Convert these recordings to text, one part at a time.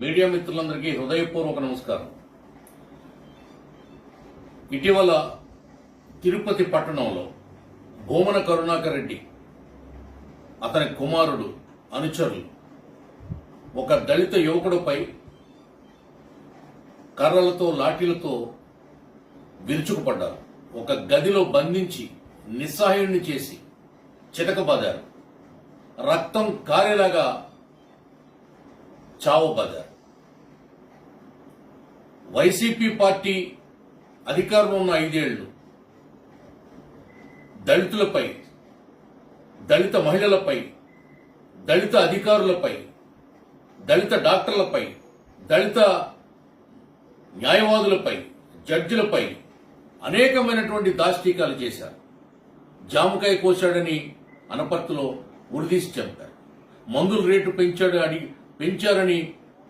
Media మిత్రులందరికీ హృదయపూర్వక నమస్కారం. ఇటీవల తిరుపతి పట్టణంలో భూమన కరుణాకర్ రెడ్డి అతని కుమారుడు అనుచరులు ఒక దళిత యువకుడిపై కర్రలతో లాఠీలతో విరుచుకుపడ్డారు. ఒక గదిలో బంధించి నిస్సహాయుణ్ణి చేసి చితకబాదారు. రక్తం కారేలాగా చావబాదారు వైసీపీ పార్టీ అధికారంలో ఉన్న ఐదేళ్ళు దళితులపై దళిత మహిళలపై దళిత అధికారులపై దళిత డాక్టర్లపై దళిత న్యాయవాదులపై జడ్జిలపై అనేకమైనటువంటి దాష్టీకాలు చేశారు. జామకాయ కోశాడని అనపర్తిలో ఉరిదీసి చంపారు. మందుల రేటు పెంచాడు అని పెంచారని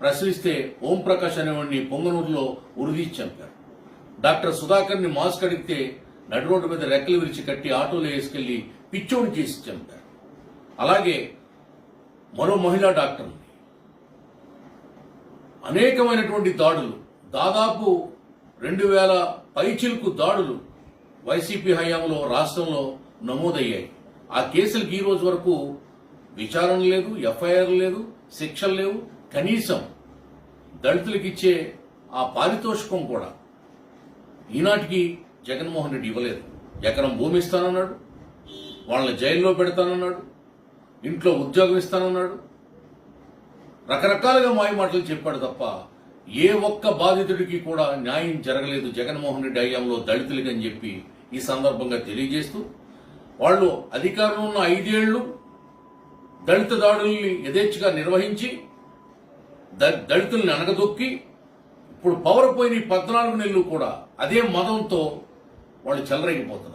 ప్రశ్నిస్తే ఓంప్రకాష్ అనేవాడిని పొంగనూరులో ఉరిదీసి చంపారు. డాక్టర్ సుధాకర్ని మాస్క్ అడిగితే నడి రోడ్డు మీద రెక్కలు విరిచి కట్టి ఆటోలో వేసుకెళ్ళి పిచ్చోని చేసి చంపారు. అలాగే మరో మహిళా డాక్టర్ అనేకమైనటువంటి దాడులు దాదాపు రెండు వేల పైచిలుకు దాడులు వైసీపీ హయాంలో రాష్ట్రంలో నమోదయ్యాయి. ఆ కేసులకు ఈ రోజు వరకు విచారణ లేదు ఎఫ్ఐఆర్ లేదు శిక్షలు లేవు. కనీసం దళితులకు ఇచ్చే ఆ పారితోషికం కూడా ఈనాటికి జగన్మోహన్ రెడ్డి ఇవ్వలేదు. ఎకరం భూమి ఇస్తానన్నాడు వాళ్ళని జైల్లో పెడతానన్నాడు ఇంట్లో ఉద్యోగం ఇస్తానన్నాడు. రకరకాలుగా మాయ మాటలు చెప్పాడు తప్ప ఏ ఒక్క బాధితుడికి కూడా న్యాయం జరగలేదు జగన్మోహన్ రెడ్డి హయాంలో దళితులకి అని చెప్పి ఈ సందర్భంగా తెలియజేస్తూ వాళ్ళు అధికారంలో ఉన్న ఐదేళ్ళు దళిత దాడుల్ని యథేచ్ఛగా నిర్వహించి ద- దళితుల్ని అనగదొక్కి ఇప్పుడు పవర్ పోయిన ఈ పద్నాలుగు నెలలు కూడా అదే మదంతో వాళ్ళు చెలరేగిపోతున్నారు.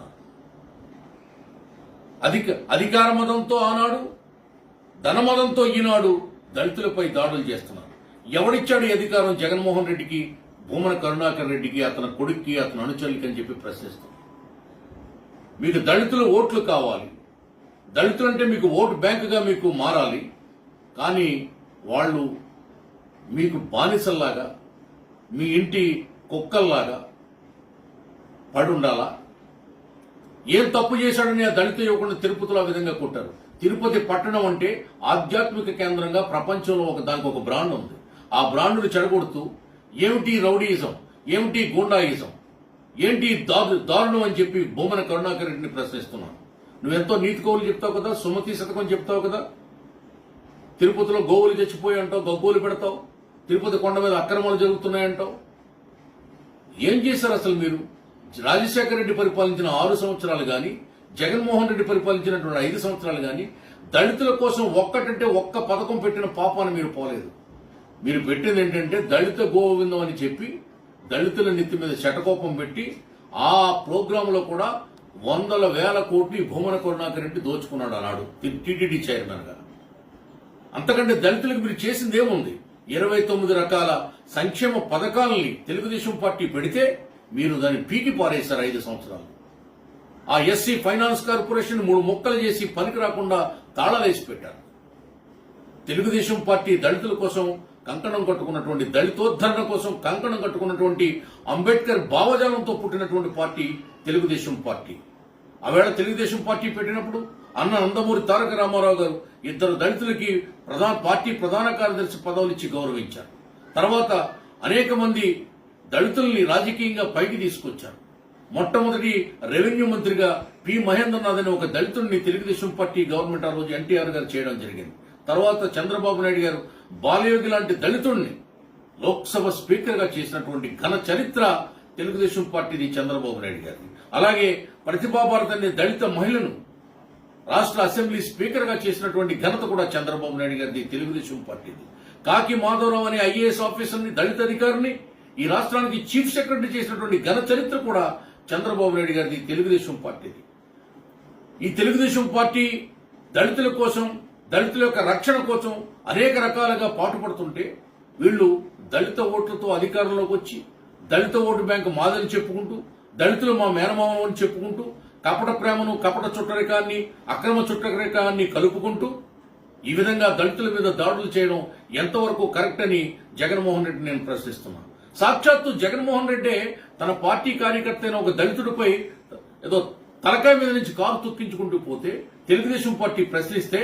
అధిక అధికార మదంతో ఆనాడు ధనమదంతో ఈనాడు దళితులపై దాడులు చేస్తున్నారు. ఎవడిచ్చాడు అధికారం జగన్మోహన్ రెడ్డికి భూమన కరుణాకర్ రెడ్డికి అతని కొడుక్కి అతని అనుచరులకి అని చెప్పి ప్రశ్నిస్తున్నారు మీకు దళితులు ఓట్లు కావాలి. దళితులంటే మీకు ఓటు బ్యాంకుగా మీకు మారాలి. కానీ వాళ్ళు మీకు బానిసల్లాగా మీ ఇంటి కుక్కల్లాగా పడుండాలా? ఏం తప్పు చేశాడని ఆ దళిత యువకుడిని తిరుపతిలో ఆ విధంగా కొట్టారు. తిరుపతి పట్టణం అంటే ఆధ్యాత్మిక కేంద్రంగా ప్రపంచంలో ఒక దానికి ఒక బ్రాండ్ ఉంది. ఆ బ్రాండ్ను చెడగొడుతూ ఏమిటి రౌడీయిజం? ఏమిటి గూండాయిజం? ఏంటి దారు దారుణం అని చెప్పి బొమ్మన కరుణాకర్ రెడ్డిని ప్రశ్నిస్తున్నాను. నువ్వెంతో నీతి కోవులు చెప్తావు కదా సుమతి శతకం చెప్తావు కదా? తిరుపతిలో గోవులు చచ్చిపోయి అంటావు గగ్గోలు పెడతావు తిరుపతి కొండ మీద అక్రమాలు జరుగుతున్నాయంటావు ఏం చేశారు అసలు మీరు? రాజశేఖర రెడ్డి పరిపాలించిన ఆరు సంవత్సరాలు గాని జగన్మోహన్ రెడ్డి పరిపాలించినటువంటి ఐదు సంవత్సరాలు గాని దళితుల కోసం ఒక్కటంటే ఒక్క పథకం పెట్టిన పాపాన్ని మీరు పోలేదు. మీరు పెట్టింది ఏంటంటే దళిత గోవిందం అని చెప్పి దళితుల నెత్తి మీద శటకోపం పెట్టి ఆ ప్రోగ్రాంలో కూడా వందల వేల కోట్లు భూమన కరుణాకర్ రెడ్డి దోచుకున్నాడు అన్నాడు టీటీడీ చైర్మన్గా. అంతకంటే దళితులకు మీరు చేసింది ఏముంది ఇరవై తొమ్మిది రకాల సంక్షేమ పథకాలని తెలుగుదేశం పార్టీ పెడితే మీరు దాన్ని పీకి పారేశారు ఐదు సంవత్సరాలు. ఆ ఎస్సీ ఫైనాన్స్ కార్పొరేషన్ మూడు మొక్కలు చేసి పనికి రాకుండా తాళాలేసి పెట్టారు. తెలుగుదేశం పార్టీ దళితుల కోసం కంకణం కట్టుకున్నటువంటి దళితోద్ధరణ కోసం కంకణం కట్టుకున్నటువంటి అంబేద్కర్ భావజాలంతో పుట్టినటువంటి పార్టీ తెలుగుదేశం పార్టీ. ఆవేళ తెలుగుదేశం పార్టీ పెట్టినప్పుడు అన్న నందమూరి తారక రామారావు గారు ఇద్దరు దళితులకి ప్రధాన పార్టీ ప్రధాన కార్యదర్శి పదవులు ఇచ్చి గౌరవించారు. తర్వాత అనేక మంది దళితుల్ని రాజకీయంగా పైకి తీసుకొచ్చారు. మొట్టమొదటి రెవెన్యూ మంత్రిగా పి మహేంద్రనాథ్ అనే ఒక దళితుడిని తెలుగుదేశం పార్టీ గవర్నమెంట్ ఆ రోజు ఎన్టీఆర్ గారు చేయడం జరిగింది. తర్వాత చంద్రబాబు నాయుడు గారు బాలయోగి లాంటి దళితుడిని లోక్సభ స్పీకర్గా చేసినటువంటి ఘన చరిత్ర తెలుగుదేశం పార్టీది చంద్రబాబు నాయుడు గారి అలాగే ప్రతిభాభారత్ అనే దళిత మహిళను రాష్ట్ర అసెంబ్లీ స్పీకర్గా చేసినటువంటి ఘనత కూడా చంద్రబాబు నాయుడు గారిది తెలుగుదేశం పార్టీది. కాకి మాధవరావు అనే ఐఏఎస్ ఆఫీసర్ని దళిత అధికారిని ఈ రాష్ట్రానికి చీఫ్ సెక్రటరీ చేసినటువంటి ఘన చరిత్ర కూడా చంద్రబాబు నాయుడు గారిది తెలుగుదేశం పార్టీది. ఈ తెలుగుదేశం పార్టీ దళితుల కోసం దళితుల యొక్క రక్షణ కోసం అనేక రకాలుగా పాటుపడుతుంటే వీళ్ళు దళిత ఓట్లతో అధికారంలోకి వచ్చి దళిత ఓటు బ్యాంకు మాదని చెప్పుకుంటూ దళితులు మా మేనమామలు అని చెప్పుకుంటూ కపట ప్రేమను కపట చుట్టరికాన్ని అక్రమ చుట్టరికాన్ని కలుపుకుంటూ ఈ విధంగా దళితుల మీద దాడులు చేయడం ఎంతవరకు కరెక్ట్ అని జగన్మోహన్ రెడ్డి నేను ప్రశ్నిస్తున్నాను సాక్షాత్తు జగన్మోహన్ రెడ్డి తన పార్టీ కార్యకర్త అయిన ఒక దళితుడిపై ఏదో తలకాయ మీద నుంచి కారు తొక్కించుకుంటూ పోతే తెలుగుదేశం పార్టీ ప్రశ్నిస్తే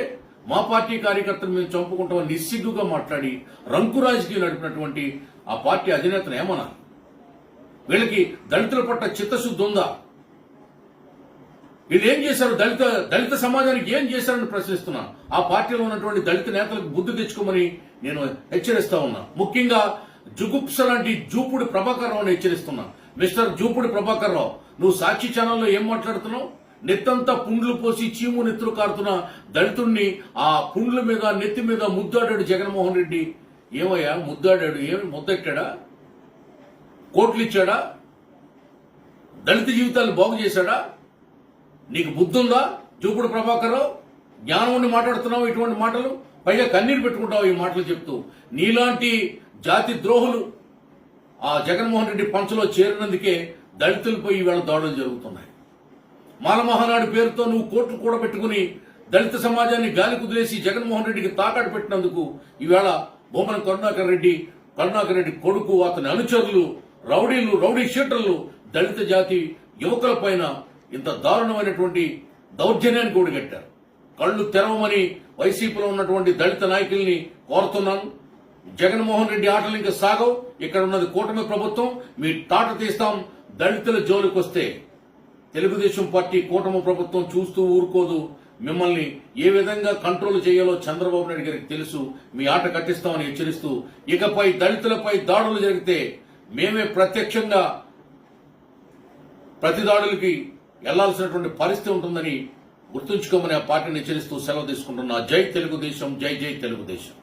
మా పార్టీ కార్యకర్తలు మేము చంపుకుంటామని నిస్సిగ్గుగా మాట్లాడి రంకు రాజకీయం నడిపినటువంటి ఆ పార్టీ అధినేతను ఏమన్నా వీళ్ళకి దళితుల పట్ల చిత్తశుద్ధి ఉందా? వీళ్ళు ఏం చేశారు? దళిత దళిత సమాజానికి ఏం చేశారని ప్రశ్నిస్తున్నా. ఆ పార్టీలో ఉన్నటువంటి దళిత నేతలకు బుద్ధి తెచ్చుకోమని నేను హెచ్చరిస్తా ఉన్నా. ముఖ్యంగా జుగుప్స లాంటి జూపుడి ప్రభాకర్ రావుని హెచ్చరిస్తున్నా. మిస్టర్ జూపుడి ప్రభాకర్ రావు నువ్వు సాక్షి ఛానల్లో ఏం మాట్లాడుతున్నావు? నెత్తంతా పుండ్లు పోసి చీము నెత్తులు కారుతున్న దళితుణ్ణి ఆ పుండ్ల మీద నెత్తి మీద ముద్దాడాడు జగన్మోహన్ రెడ్డి. ఏమయ్యా ముద్దాడాడు? ఏమి? ముద్దెట్టాడా? కోట్లు ఇచ్చాడా దళిత జీవితాలు బాగు చేశాడా? నీకు బుద్ధుందా? చూపుడు జూపుడు ప్రభాకర్ జ్ఞానం మాట్లాడుతున్నావు ఇటువంటి మాటలు? పైగా కన్నీరు పెట్టుకుంటావు ఈ మాటలు చెప్తూ. నీలాంటి జాతి ద్రోహులు ఆ జగన్మోహన్ రెడ్డి పంచలో చేరినందుకే దళితులపై ఈవేళ దాడులు జరుగుతున్నాయి. మాలమహానాడు పేరుతో నువ్వు కోట్లు కూడా పెట్టుకుని దళిత సమాజాన్ని గాలి కుదిలేసి జగన్మోహన్ రెడ్డికి తాకాటు పెట్టినందుకు ఈవేళ బొమ్మన కరుణాకర్ రెడ్డి కరుణాకర్ రెడ్డి కొడుకు అతని అనుచరులు రౌడీలు రౌడీ షీటర్లు దళిత జాతి యువకుల పైన ఇంత దారుణమైనటువంటి దౌర్జన్యానికి ఒడిగట్టారు. కళ్ళు తెరవమని వైసీపీలో ఉన్నటువంటి దళిత నాయకుల్ని కోరుతున్నాను జగన్మోహన్ రెడ్డి ఆటలు ఇంకా సాగవు. ఇక్కడ ఉన్నది కూటమి ప్రభుత్వం. మీ తాట తీస్తాం. దళితుల జోలికి వస్తే తెలుగుదేశం పార్టీ కూటమి ప్రభుత్వం చూస్తూ ఊరుకోదు. మిమ్మల్ని ఏ విధంగా కంట్రోల్ చేయాలో చంద్రబాబు నాయుడు గారికి తెలుసు. మీ ఆట కట్టిస్తామని హెచ్చరిస్తూ ఇకపై దళితులపై దాడులు జరిగితే మేమే ప్రత్యక్షంగా ప్రతి దాడులకి వెళ్ళాల్సినటువంటి పరిస్థితి ఉంటుందని గుర్తుంచుకోమని ఆ పార్టీని హెచ్చరిస్తూ సెలవు తీసుకుంటున్నా. జై తెలుగుదేశం జై జై తెలుగుదేశం.